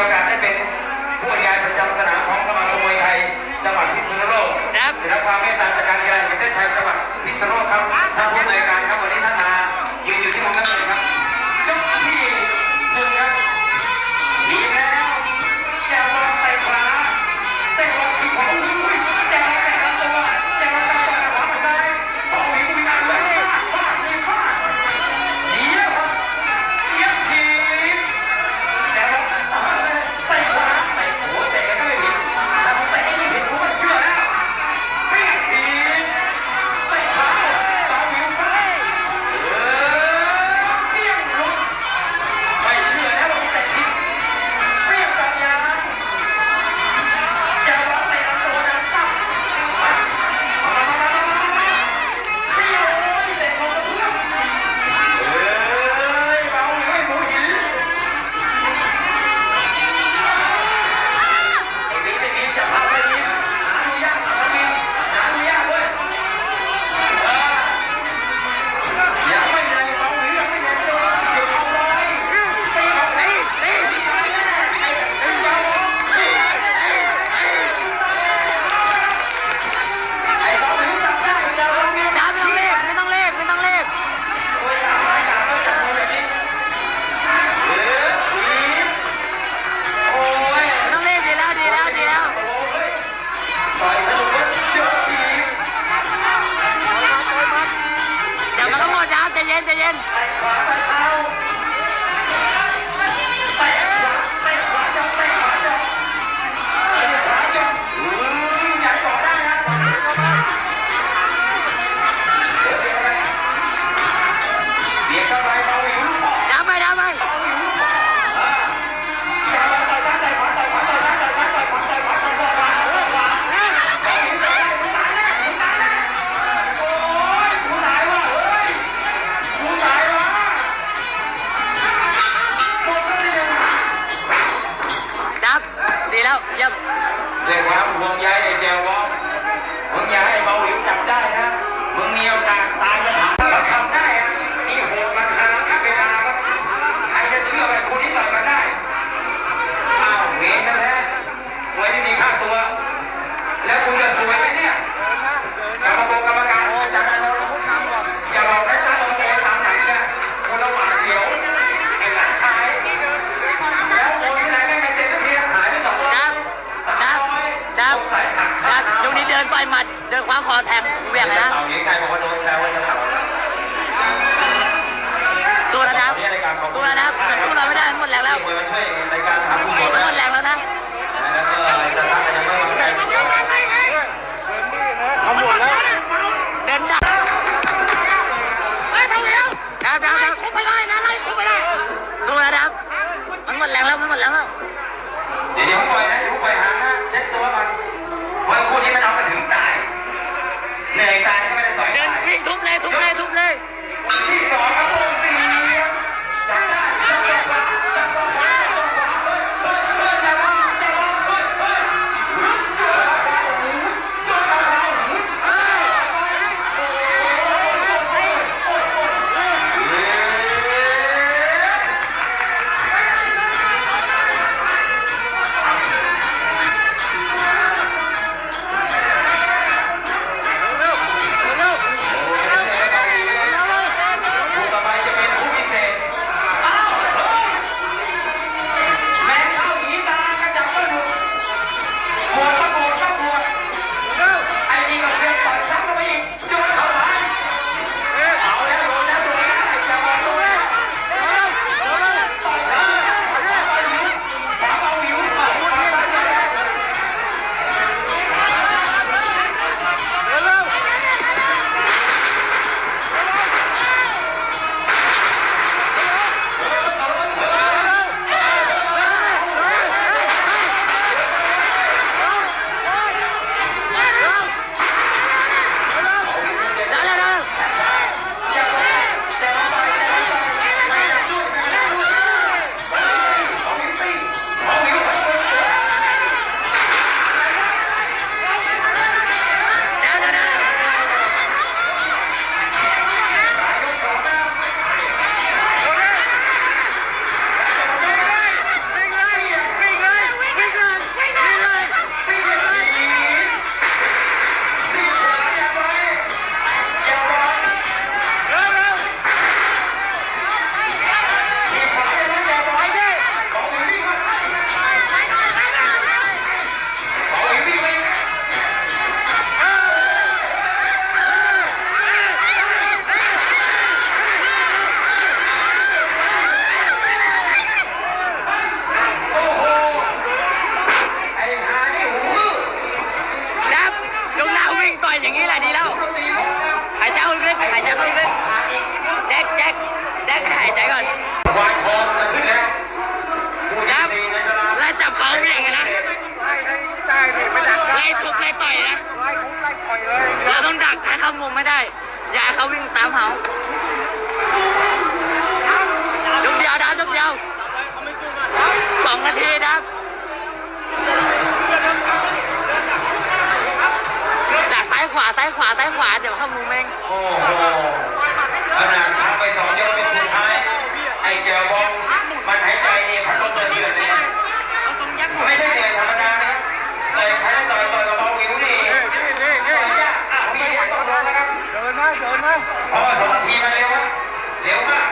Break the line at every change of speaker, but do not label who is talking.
โอกาสได้เป็นผู้บรรยายประจำสนามของสมาคมมวยไทย จังหวัดพิษณุโลกได้รับความเมตตาจากการกีฬาแห่งประเทศไทยจังหวัดพิษณุโลกครับ เย็นใจเย็น แล้วเยี่ยมเรียกวามห่วงใยไอ้แจว
บอกมึ
งอย่าให้เบาหิวจับได้นะมึงมีโอกาสตายไปหาเรทำได้ อแทง
เวียงนะ
เอางี้ใครบอกว่าโดนแซวว่าจะเตั
วแล้วนะตัวแล้วนะ
ตัว
เราไม่ได้หมดแรงแล้วหมดแรงแล้ว
นะ อยอย่างนี้
แหละดีแล้ว
ดนตรีพร้อมแล้ว
หายใจเข้าลึกหายใจเข้าลึกแจ็คแจ็คแจ็คหายใจก่อน
ควายทองจะขึ้นแล้วผู้
ค
ยิ
รั
ง
บ
ดีในตลาด
ไล่จับเขาเบี่ยงกันนะ
ไล่ได้ดิไม่ดัก
ไล่ทุบไล่ต่อยนะ
ไล่ทุบไล่ปล่อยเลย
เราต้องดักให้เขามุมไม่ได้ อย่าให้เขาวิ่งตามเขา มันหายใจนี่พัดตัวเดียวเลยไม่ใช่เดือยธรรมดานะแต่ใช้ตอยตอยกระเป๋า
หิวนี่มีเดียวต้องนะครับเดินมาเดินมาเพราะว่าสองทีมันเร็วมากเร็วมาก